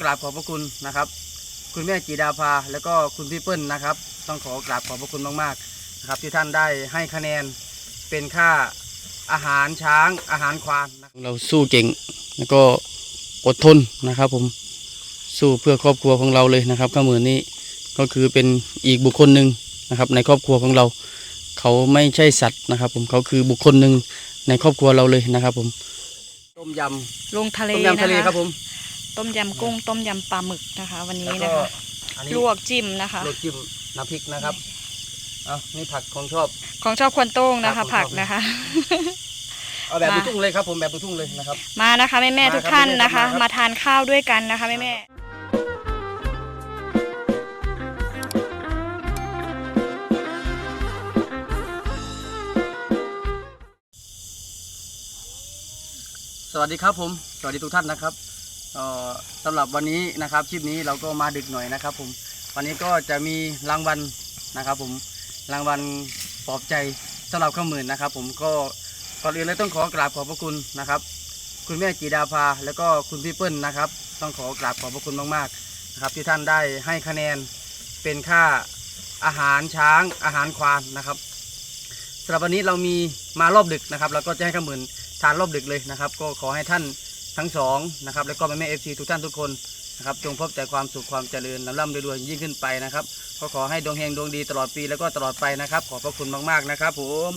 อกราบขอบพระคุณนะครับ คุณแม่จีดาภาแล้วก็คุณพี่เปิ้ลนะครับ ต้องขอกราบขอบพระคุณมากๆนะครับ ที่ท่านได้ให้คะแนนเป็นค่าอาหารช้างอาหารควานนะครับเราสู้เก่งแล้วก็อดทนนะครับ ผมสู้เพื่อครอบครัวของเราเลยนะครับข้ามือนี้ก็คือเป็นอีกบุคคลหนึ่งนะครับ ในครอบครัวของเรา เขาไม่ใช่สัตว์นะครับ ผมเขาคือบุคคลหนึ่งในครอบครัวเราเลยนะครับ ผมต้มยลงทะำเลต้มยำทะเลนะคะ ครับผม ต้มยำกุ้ง ต้มยำปลาหมึกนะคะ วันนี้แล้วนะก็คะ อันนี้ลวกจิ้มนะคะลวกจิ้มน้ำพริกนะครับเอานี่ผักของชอบ ของชอบควนโต้งนะครัคะ บ ผักของชอบนะคะ เอาแบบมาลูกทุ่งเลยครับผมแบบลูกทุ่งเลยนะครับ มานะคะแม่แม่มาครับทุกท่านแม่ๆนะคะมาครับมาทานข้าวด้วยกันนะคะแม่แม่สวัสดีครับผม สวัสดีทุกท่านนะครับ เอ่อสำหรับวันนี้นะครับคลิปนี้เราก็มาดึกหน่อยนะครับ ผมวันนี้ก็จะมีรางวัลนะครับ ผมรางวัลปลอบใจสำหรับข้าหมื่นนะครับ ผมก็ก่อนอื่นเลยต้องขอกราบขอบพระคุณนะครับ คุณแม่จีดาภาแล้วก็คุณพี่เปิ้ลนะครับ ต้องขอกราบขอบพระคุณมากๆนะครับ ที่ท่านได้ให้คะแนนเป็นค่าอาหารช้างอาหารควานนะครับสำหรับวันนี้เรามีมารอบดึกนะครับ เราก็จะให้ข้าหมื่นทานรอบดึกเลยนะครับ ก็ขอให้ท่าน ทั้งสองนะครับแล้วก็แม่แม่เอฟซีทุกท่านทุกคนนะครับจงพบแต่ความสุขความเจริญลำล่ำรวยยิ่งขึ้นไปนะครับก็ขอให้ดวงเฮงดวงดีตลอดปีแล้วก็ตลอดไปนะครับ ขอบพระคุณมากๆนะครับ ผม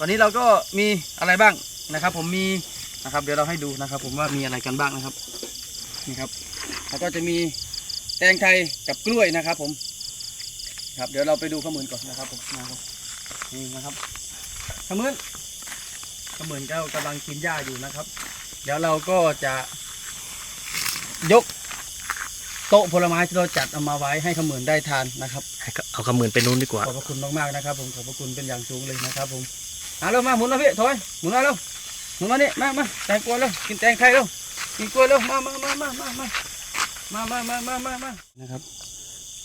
วันนี้เราก็มีอะไรบ้างนะครับ ผมมีนะครับ เดี๋ยวเราให้ดูนะครับ ผมว่ามีอะไรกันบ้างนะครับนี่ครับแล้วก็จะมีแตงไทยกับกล้วยนะครับ ผมครับเดี๋ยวเราไปดูข้าวมือนก่อนนะครับผมนะครับนี่นะครับข้าวมือนก็เหมือนก็กำลังกินหญ้าอยู่นะครับ เดี๋ยวเราก็จะยกโต๊ะผลไม้ที่เราจัดเอามาไว้ให้ขมือนได้ทานนะครับ ให้เขาเอาคำหมื่นไปนู้นดีกว่า ขอบพระคุณมากๆนะครับ ผมขอบพระคุณเป็นอย่างสูงเลยนะครับผมเอาเร็วมาหมุนมาพี่ถอยหมุนมาเร็วหมุนมานี่มามาแตงกล้วยเร็วกินแตงไทยเร็วกินกล้วยเร็วมามามามามามามามามามามามานะครับ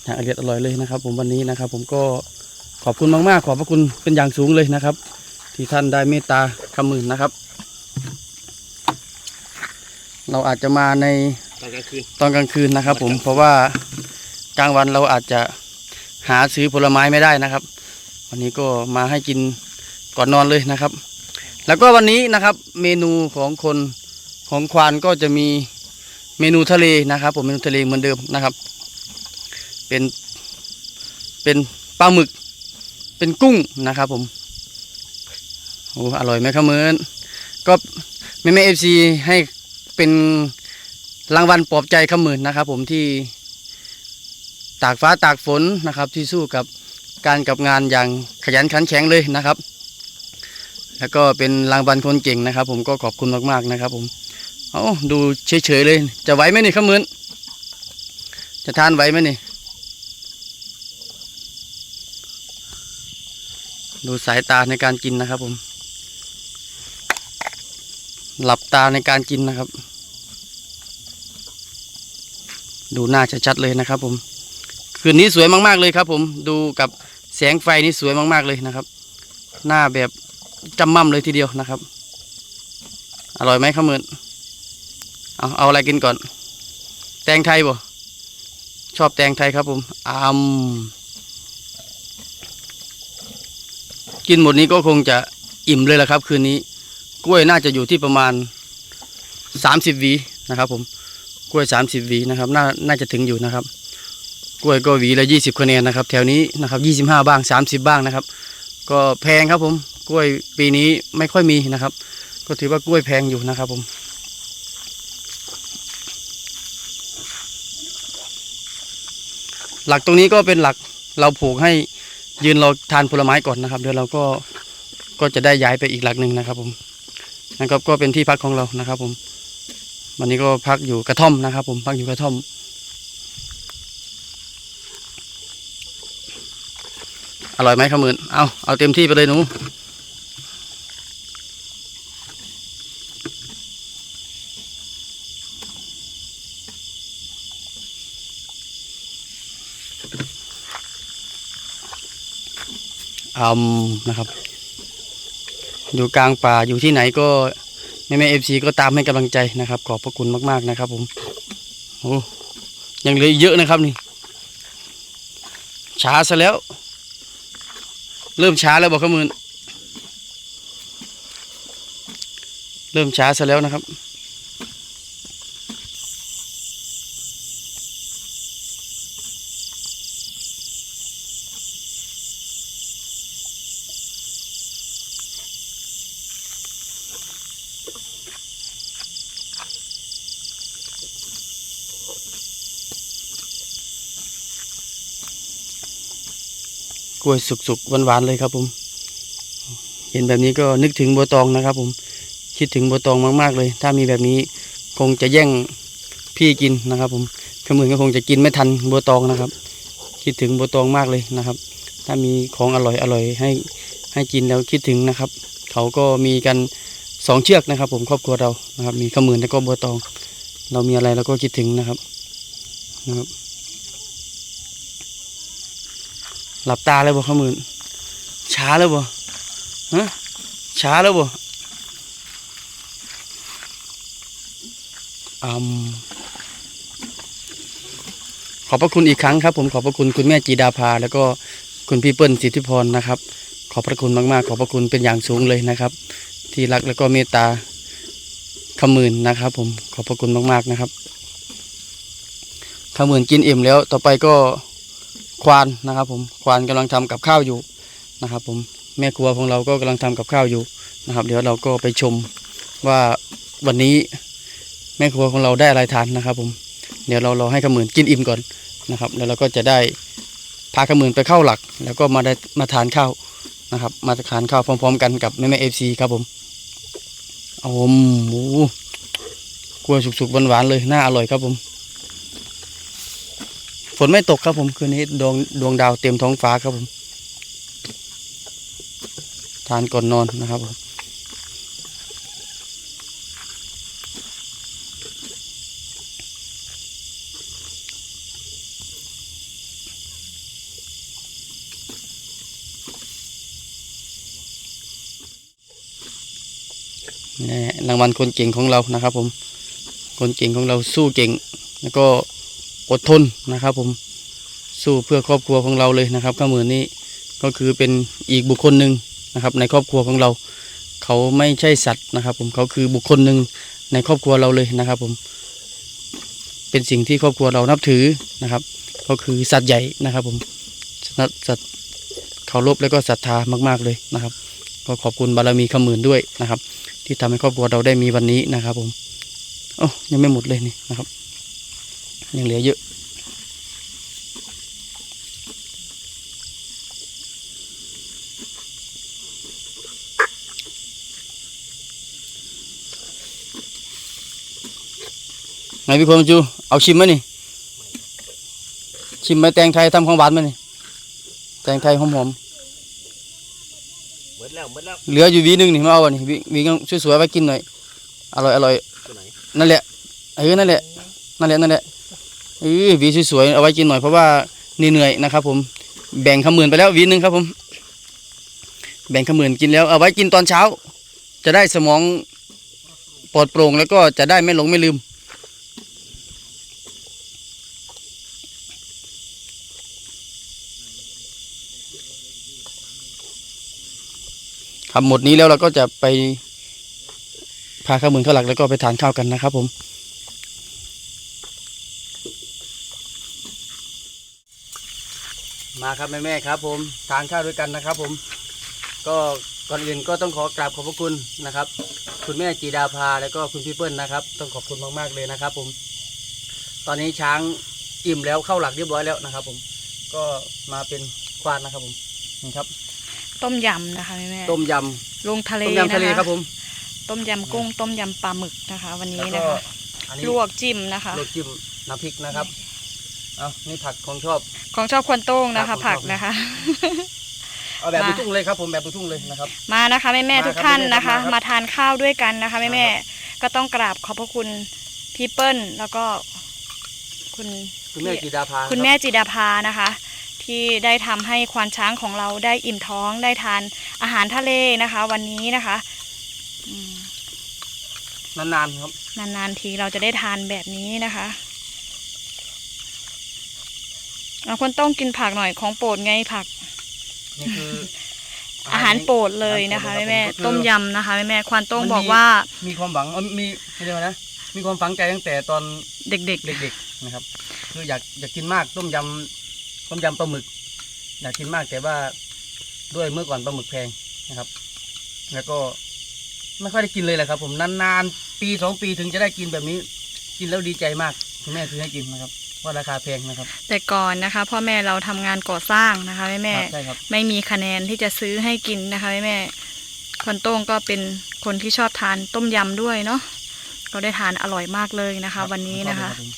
อย่างอร่อยอร่อยเลยนะครับ ผมวันนี้นะครับ ผมก็ขอบคุณมากๆ ขอบพระคุณเป็นอย่างสูงเลยนะครับ ที่ท่านได้เมตตาคำหมื่นนะครับ เราอาจจะมาในตอนกลางคืนตอนกลางคืนนะครับ ผมวันกลางคืนเพราะว่ากลางวันเราอาจจะหาซื้อผลไม้ไม่ได้นะครับ วันนี้ก็มาให้กินก่อนนอนเลยนะครับ แล้วก็วันนี้นะครับเมนูของคนของควานก็จะมีเมนูทะเลนะครับ ผมเมนูทะเลเหมือนเดิมนะครับ เป็นเป็นปลาหมึก เป็นกุ้งนะครับ ผมโอ้อร่อยไหมครับเมือนก็แม่แม่เอฟซีให้ เป็นรางวัลปลอบใจขมื่นนะครับ ผมที่ตากฟ้าตากฝนนะครับ ที่สู้กับการกับงานอย่างขยันขันแข็งเลยนะครับ แล้วก็เป็นรางวัลคนเก่งนะครับ ผมก็ขอบคุณมากๆนะครับ ผมเอาดูเฉยๆเลย จะไหวไหมนี่ขมื่นจะทานไหวไหมนี่ดูสายตาในการกินนะครับผม หลับตาในการกินนะครับ ดูหน้าชัดๆเลยนะครับ ผม คืนนี้สวยมากๆเลยครับ ผมดูกับแสงไฟนี่สวยมากๆเลยนะครับ หน้าแบบจำม่ำเลยทีเดียวนะครับ อร่อยไหมข้าวมืนเอาเอาอะไรกินก่อน แตงไทยบ่ชอบแตงไทยครับ ผมอามกินหมดนี้ก็คงจะอิ่มเลยละครับ คืนนี้ กล้วยน่าจะอยู่ที่ประมาณสามสิบหวีนะครับ ผมกล้วยสามสิบหวีนะครับน่าน่าจะถึงอยู่นะครับ กล้วยก็หวีละยี่สิบคะแนนนะครับ แถวนี้นะครับยี่สิบห้าบ้างสามสิบบ้างนะครับ ก็แพงครับผมกล้วยปีนี้ไม่ค่อยมีนะครับ ก็ถือว่ากล้วยแพงอยู่นะครับผมหลักตรงนี้ก็เป็นหลักเราผูกให้ยืนรอทานผลไม้ก่อนนะครับ เดี๋ยวเราก็ก็จะได้ย้ายไปอีกหลักหนึ่งนะครับผม นะครับก็เป็นที่พักของเรานะครับ ผม วันนี้ก็พักอยู่กระท่อมนะครับ ผมพักอยู่กระท่อม อร่อยไหมขมืนเอาเอาเต็มที่ไปเลยหนูอืมนะครับ อยู่กลางป่าอยู่ที่ไหนก็แม่แม่เอฟซีก็ตามให้กำลังใจนะครับ ขอบพระคุณมากๆนะครับ ผมโอ้ยังเหลืออีกเยอะนะครับนี่ช้าซะแล้ว เริ่มช้าแล้วบอกขมืนเริ่มช้าซะแล้วนะครับ วยสุกๆหวานๆเลยครับผม เห็นแบบนี้ก็นึกถึงบัวตองนะครับ ผม คิดถึงบัวตองมากๆเลย ถ้ามีแบบนี้คงจะแย่งพี่กินนะครับ ผมขมือนก็คงจะกินไม่ทันบัวตองนะครับ คิดถึงบัวตองมากเลยนะครับ ถ้ามีของอร่อยอร่อยให้ให้กินแล้วคิดถึงนะครับ เขาก็มีกันสองเชือกนะครับ ผมครอบครัวเรานะครับ มีขมือนแล้วก็บัวตอง เรามีอะไรเราก็คิดถึงนะครับนะครับ หลับตาเลยบ่ขมือนช้าแล้วบ่ฮะช้าแล้วบ่อมขอบพระคุณอีกครั้งครับ ผมขอบพระคุณคุณแม่จีดาภา แล้วก็คุณพี่เปิ้ลสิทธิพรนะครับ ขอบพระคุณมากๆ ขอบพระคุณเป็นอย่างสูงเลยนะครับ ที่รักแล้วก็เมตตาขมื่นนะครับ ผมขอบพระคุณมากๆนะครับขมื่นกินอิ่มแล้วต่อไปก็ ควานนะครับ ผมควานกำลังทำกับข้าวอยู่นะครับ ผมแม่ครัวของเราก็กำลังทำกับข้าวอยู่นะครับ เดี๋ยวเราก็ไปชมว่าวันนี้แม่ครัวของเราได้อะไรทานนะครับ ผมเดี๋ยวเรารอให้ขมืนกินอิ่มก่อนนะครับ แล้วเราก็จะได้พาขมืนไปเข้าหลัก แล้วก็มาได้มาทานข้าวนะครับ มาทานข้าวพร้อม ๆ กันกับแม่แม่เอฟซีครับผมอมหมูกล้วยสุกๆหวานๆเลยน่าอร่อยครับผม ฝนไม่ตกครับผมคืนนี้ดวงดวงดาวเต็มท้องฟ้าครับผม ทานก่อนนอนนะครับผมนี่รางวัลคนเก่งของเรานะครับผม คนเก่งของเราสู้เก่ง แล้วก็ อดทนนะครับผมสู้เพื่อครอบครัวของเราเลยนะครับข้ามือนี้ก็คือเป็นอีกบุคคลหนึ่งนะครับ ในครอบครัวของเรา เขาไม่ใช่สัตว์นะครับ ผมเขาคือบุคคลหนึ่งในครอบครัวเราเลยนะครับ ผม เป็นสิ่งที่ครอบครัวเรานับถือนะครับ ก็คือสัตว์ใหญ่นะครับ ผมสัตว์สัตว์เคารพแล้วก็ศรัทธามาก ๆเลยนะครับก็ขอบคุณบารมีขมืนด้วยนะครับ ที่ทำให้ครอบครัวเราได้มีวันนี้นะครับ ผมโอ้ยังไม่หมดเลยนี่นะครับ ยังเหลือเยอะ ไงพี่ความจูเอาชิมไหมนี่ ชิมไหมแตงไทยทำของหวานไหมนี่ แตงไทยหอมหมดแล้วหมดแล้วๆเหลืออยู่หวีหนึงนี่มาเอาอันนี้หวีหวีก็สวยๆไว้กินหน่อย อร่อยอร่อยตัวไหนนั่นแหละเออนั่นแหละนั่นแหละนั่นแหละ เออวีสวยๆเอาไว้กินหน่อยเพราะว่าเหนื่อยๆนะครับผมแบ่งขมื่นไปแล้ววีหนึ่งครับผม แบ่งขมื่นกินแล้วเอาไว้กินตอนเช้า จะได้สมองปลอดโปร่งแล้วก็จะได้ไม่หลงไม่ลืม ครับหมดนี้แล้วเราก็จะไปพาข้าวมืนเข้าหลักแล้วก็ไปทานข้าวกันนะครับผม มาครับแม่แม่ๆครับ ผมทานข้าวด้วยกันนะครับ ผม ก็ก่อนอื่นก็ต้องขอกราบขอบพระคุณนะครับ คุณแม่จีดาภาแล้วก็คุณพี่เปิ้ลนะครับ ต้องขอบคุณมากๆเลยนะครับ ผม ตอนนี้ช้างอิ่มแล้วเข้าหลักเรียบร้อยแล้วนะครับ ผมก็มาเป็นควานนะครับ ผมนี่ครับ ต้มยำนะคะแม่แม่ต้มยลงทะำเลต้มยำทะเลนะคะครับผม ต้มยำกุ้งต้มยำปลาหมึกนะคะ วันนี้แล้วนะก็คะอันนี้ลวกจิ้มนะคะ ลวกจิ้มน้ำพริกนะครับ เอานี่ผักของชอบ ของชอบควนโต้งนะครัคะบผักของชอบนะคะ เอาแบบมาลูกทุ่งเลยครับ ผมแบบลูกทุ่งเลยนะครับ มานะคะแม่แม่มาครับทุกท่านแม่ๆนะคะมาครับมาทานข้าวด้วยกันนะคะแม่มาแม่ครับก็ต้องกราบขอบพระคุณพี่เปิ้ลแล้วก็คุณคุณแม่จีดาภาคุณแม่จิดาภานะคะ ที่ได้ทำให้ควานช้างของเราได้อิ่มท้องได้ทานอาหารทะเลนะคะ วันนี้นะคะอืมนานๆครับนานๆทีเราจะได้ทานแบบนี้นะคะ เอาคนต้องกินผักหน่อยของโปรดไงผัก นี่คืออาหารโปรดเลยนะคะอาหารโปรดแม่รับผๆต้มยำนะคะแม่ๆควานโต้งมันมีบอกว่ามีความหวังเอ้ยมีไม่ใช่ว่านะมีความฝังใจตั้งแต่ตอนเด็กเด็กๆนะครับ คืออยากอยากกินมากต้มยำต้มยำปลาหมึก อยากกินมากแต่ว่าด้วยเมื่อก่อนปลาหมึกแพงนะครับ แล้วก็ไม่ค่อยได้กินเลยแหละครับ ผมนานๆปีสองปีถึงจะได้กินแบบนี้ กินแล้วดีใจมากคุณแม่ซื้อให้กินนะครับ ว่าราคาแพงนะครับๆแต่ก่อนนะคะ พ่อแม่เราทำงานก่อสร้างนะคะแม่ครับใช่ครับๆไม่มีคะแนนที่จะซื้อให้กินนะคะแม่ๆควานโต้งก็เป็นคนที่ชอบทานต้มยำด้วยเนาะก็ได้ทานอร่อยมากเลยนะคะ วันนี้นะคะรับผม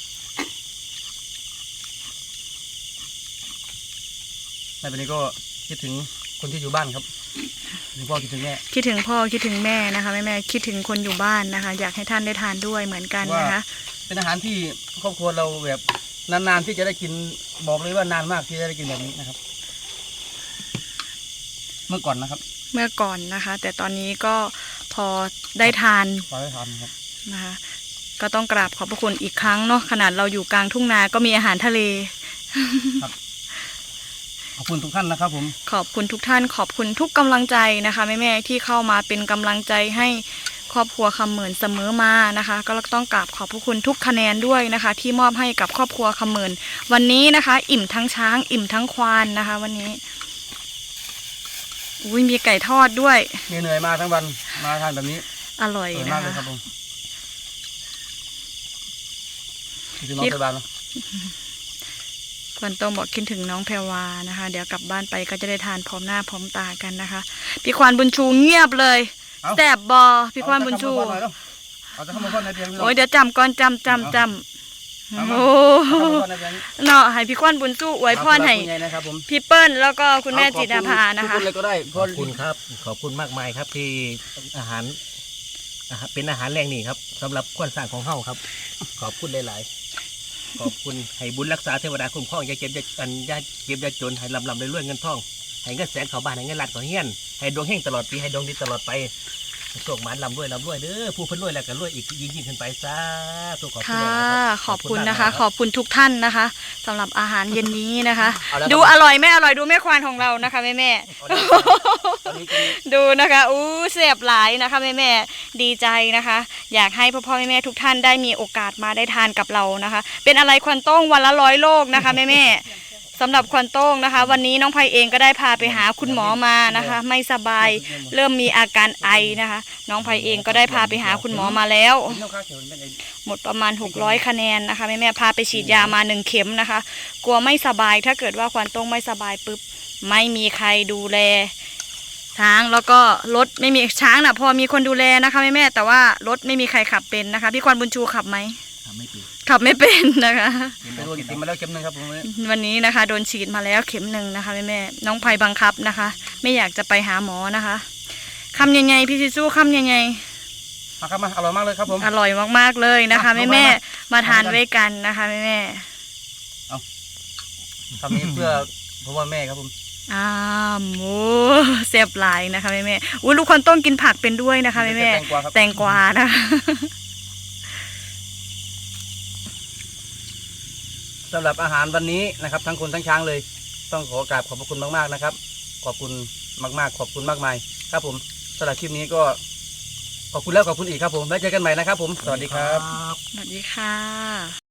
ในวันนี้ก็คิดถึงคนที่อยู่บ้านครับคิดถึงพ่อคิดถึงแม่คิดถึงพ่อคิดถึงแม่นะคะแม่แม่ๆคิดถึงคนอยู่บ้านนะคะ อยากให้ท่านได้ทานด้วยเหมือนกันนะคะ เป็นอาหารที่ครอบครัวเราแบบ นานๆที่จะได้กินบอกเลยว่านานมากที่จะได้กินแบบนี้นะครับ เมื่อก่อนนะครับ เมื่อก่อนนะคะ แต่ตอนนี้ก็พอได้ทานขอให้ทานครับนะคะ ก็ต้องกราบขอบพระคุณอีกครั้งเนาะขนาดเราอยู่กลางทุ่งนาก็มีอาหารทะเลขอบคุณทุกท่านนะครับผม ขอบคุณทุกท่าน ขอบคุณทุกกำลังใจนะคะแม่ๆที่เข้ามาเป็นกำลังใจให้ ครอบครัวคำเหมือนเสมอมานะคะ ก็ต้องกราบขอบพระคุณทุกคะแนนด้วยนะคะ ที่มอบให้กับครอบครัวคำเหมือนวันนี้นะคะ อิ่มทั้งช้าง อิ่มทั้งควานนะคะ วันนี้อุ้ยมีไก่ทอดด้วยเหนื่อยๆมาทั้งวันมาทานแบบนี้อร่อยอร่อยนะมากเลยคะครับผมคิดถึงน้องไปบ้านเนาะควันโต้งบอกคิดถึงน้องแพรวานะคะ เดี๋ยวกลับบ้านไปก็จะได้ทานพร้อมหน้าพร้อมตากันนะคะ พี่ควานบุญชูเงียบเลยเอ้า แสบบอพี่ควานบุญชูเอาจะเข้ามาพ่นในเตียงพี่น้องโอ้ยเดี๋ยวจำก่อนจำจำจเอาำมาโอ้เอาเข้ามาพ่นในเตียงเนาะให้พี่ควานบุญสู้อวยพรให้ขอบคุณยายนะครับผมพี่เปิ้ลแล้วก็คุณแม่เอขอบจิดาภานะทุกคะคนเลยก็ได้เพขราะอบคุณครับ ขอบคุณมากมายครับที่อาหารอาหารเป็นอาหารแรงนี่ครับสำหรับควนสร้างของเฮาครับ ขอบคุณหลายๆขอบคุณให้บุญรักษาเทวดาคุ้มครองอย่าเก็บอย่าอันอย่าเก็บอย่าจนให้ลำลำรวยๆเงินทอง ให้เงินแสนเข้าบ้านให้เงินล้านเข้าเฮียนให้ดวงเฮงตลอดปีให้ดวงดีตลอดไปโชคหมานลำรวยลำรวยเด้อผู้เพิ่นรวยแล้วก็รวยอีกยิ่งยิ่งขึ้นไปซาธุขอบคุณค่ะหลายๆรับขอบคุณนะคะมากๆขอบคุณทุกท่านนะคะสำหรับอาหารเย็นนี้นะคะเอาละครับดูอร่อยไม่อร่อยดูแม่ควานของเรานะคะแม่แม่ๆเอาละตอนนี้กินดูนะคะอู้เสียบหลายนะคะแม่แม่ๆดีใจนะคะ อยากให้พ่อพ่อแม่แม่ๆทุกท่านได้มีโอกาสมาได้ทานกับเรานะคะ เป็นอะไรควันโต้งวันละร้อยโลกนะคะแม่แม่ๆ สำหรับควันโต้งนะคะ วันนี้น้องไพเองก็ได้พาไปหาคุณหมอมานะคะ ไม่สบายเริ่มมีอาการไอนะคะ น้องไพเองก็ได้พาไปหาคุณหมอมาแล้วกินข้าวข้าวเขียวมันเป็นไอ้หมดประมาณ 600 คะแนนนะคะแม่แม่ๆพาไปฉีดยามาหนึ่งเข็มนะคะ กลัวไม่สบายถ้าเกิดว่าควันโต้งไม่สบายปุ๊บไม่มีใครดูแลช้างแล้วก็รถไม่มีช้างนะพอมีคนดูแลนะคะแม่แม่ๆแต่ว่ารถไม่มีใครขับเป็นนะคะ พี่ควันบุญชูขับไหมทำไม่เป็น ขับไม่เป็นนะคะไปโดนกินมาแล้วเข็มหนึงครับผมวันนี้นะคะ โดนฉีดมาแล้วเข็มหนึ่งนะคะแม่แม่ๆน้องไพบังคับนะคะ ไม่อยากจะไปหาหมอนะคะคำยังไงพี่ซิซูคำยังไงมาครับมาอร่อยมากเลยครับผมอร่อยมากๆเลยนะคะอะแม่มาแม่มามาทานมาด้วยกันด้วยกันนะคะแม่แม่ทำนี้เพื่อเพราะว่าแม่ครับผมๆอ้ามโอ้เสียบหลายนะคะแม่แม่ๆอุ้ยลูกคนต้องกินผักเป็นด้วยนะคะแม่แม่แตงกวาครับแตงกวานะคะ สำหรับอาหารวันนี้นะครับ ทั้งคนทั้งช้างเลย ต้องขอกราบขอบพระคุณมากๆนะครับ ขอบคุณมากๆ ขอบคุณมากมาย ครับผมสำหรับคลิปนี้ก็ขอบคุณแล้วขอบคุณอีกครับผมแล้วเจอกันใหม่นะครับผมสวัสดีครับ สวัสดีค่ะ